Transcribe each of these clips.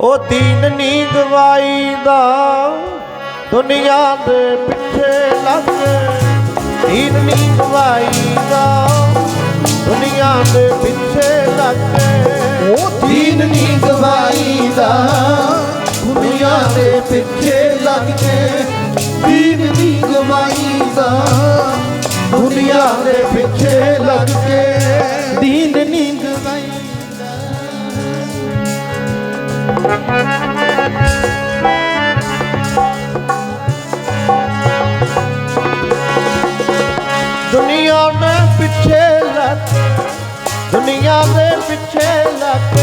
ਉਹ ਦੀਨ ਨੀ ਗਵਾਈ ਦਾ ਦੁਨੀਆ ਦੇ ਪਿੱਛੇ ਲੱਗ ਦੀਨ ਨੀ ਗਵਾਈ ਦਾ ਦੁਨੀਆ ਦੇ ਪਿੱਛੇ ਲੱਗ ਉਹ ਦੀਨ ਨੀ ਗਵਾਈ ਦਾ ਦੁਨੀਆ ਦੇ ਪਿੱਛੇ ਲੱਗ ਕੇ ਦੀਨ ਨੀ ਗਵਾਈ ਦਾ ਦੁਨੀਆ ਦੇ ਪਿੱਛੇ ਲੱਗ ਕੇ ਦੀਨ ਨੀ ਗਵਾਈ ਦੁਨੀਆ ਦੇ ਪਿੱਛੇ ਲੱਗ, ਦੁਨੀਆ ਦੇ ਪਿੱਛੇ ਲੱਗ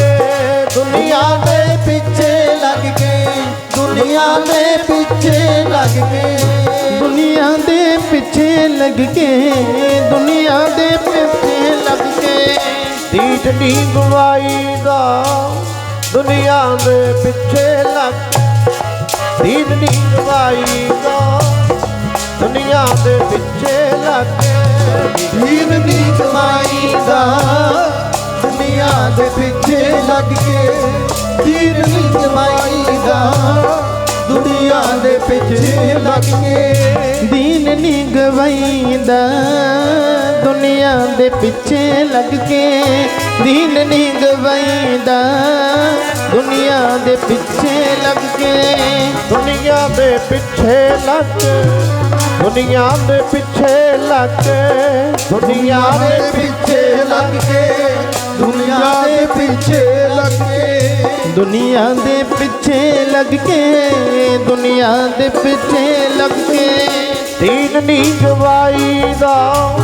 ਦੁਨੀਆ ਦੇ ਪਿੱਛੇ ਲੱਗ ਕੇ, ਦੁਨੀਆ ਦੇ ਪਿੱਛੇ ਲੱਗ ਕੇ। ਦੁਨੀਆ ਦੇ ਪਿੱਛੇ ਲੱਗ ਕੇ, ਦੁਨੀਆ ਦੇ ਪਿੱਛੇ ਲੱਗ ਕੇ। ਦੀਨ ਨੀ ਗਵਾਈ ਦਾ ਦੁਨੀਆ ਦੇ ਪਿੱਛੇ ਲੱਗ। ਦੀਨ ਨੀ ਗਵਾਈ ਦਾ ਦੁਨੀਆ ਦੇ ਪਿੱਛੇ ਲੱਗ। ਦੀਨ ਨੀ ਗਵਾਈ ਦਾ ਦੁਨੀਆ ਦੇ ਪਿੱਛੇ ਲੱਗ ਕੇ ਦੀਨ ਨੀ ਗਵਾਈ ਦਾ ਦੁਨੀਆ ਦੇ ਪਿੱਛੇ ਲੱਗ ਕੇ ਦੀਨ ਨੀ ਗਵਾਈਂਦਾ। ਦੁਨੀਆ ਦੇ ਪਿੱਛੇ ਲੱਗ ਕੇ ਦੀਨ ਨਹੀਂ ਗਵਾਈਂਦਾ। ਦੁਨੀਆ ਦੇ ਪਿੱਛੇ ਲੱਗ ਕੇ। ਦੁਨੀਆ ਦੇ ਪਿੱਛੇ ਲੱਗ ਦੁਨੀਆ ਦੇ ਪਿੱਛੇ ਲੱਗ ਦੁਨੀਆ ਦੇ ਦੇ ਪਿੱਛੇ ਲੱਗ ਕੇ। ਦੁਨੀਆ ਦੇ ਪਿੱਛੇ ਲੱਗ ਕੇ। ਦੁਨੀਆ ਦੇ ਪਿੱਛੇ ਲੱਗ ਕੇ। ਦੁਨੀਆ ਦੇ ਪਿੱਛੇ ਲੱਗ ਕੇ। ਦੀਨ ਨੀ ਗਵਾਈ ਦਾ।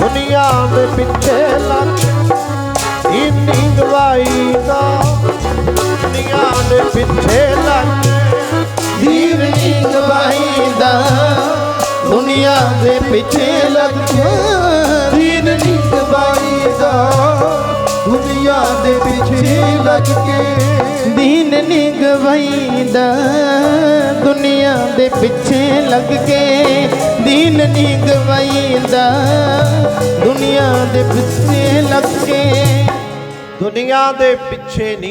ਦੁਨੀਆ ਦੇ ਪਿੱਛੇ ਲੱਗ ਪਿੱਛੇ ਲੱਗ। ਦੀਨ ਨੀ ਗਵਾਈ ਦਾ ਦੁਨੀਆ ਦੇ ਪਿੱਛੇ ਲੱਗ ਕੇ। ਦੀਨ ਨੀ ਗਵਾਈ ਦਾ ਦੁਨੀਆ ਦੇ ਪਿੱਛੇ ਲੱਗ ਕੇ। ਦੀਨ ਨੀ ਗਵਾਈਂਦਾ ਦੁਨੀਆ ਦੇ ਪਿੱਛੇ ਲੱਗ ਕੇ। ਦੀਨ ਨੀ ਗਵਾਈਂਦਾ ਦੁਨੀਆ ਦੇ ਪਿੱਛੇ ਲੱਗ ਕੇ। ਦੁਨੀਆ ਦੇ ਪਿੱਛੇ ਨਹੀਂ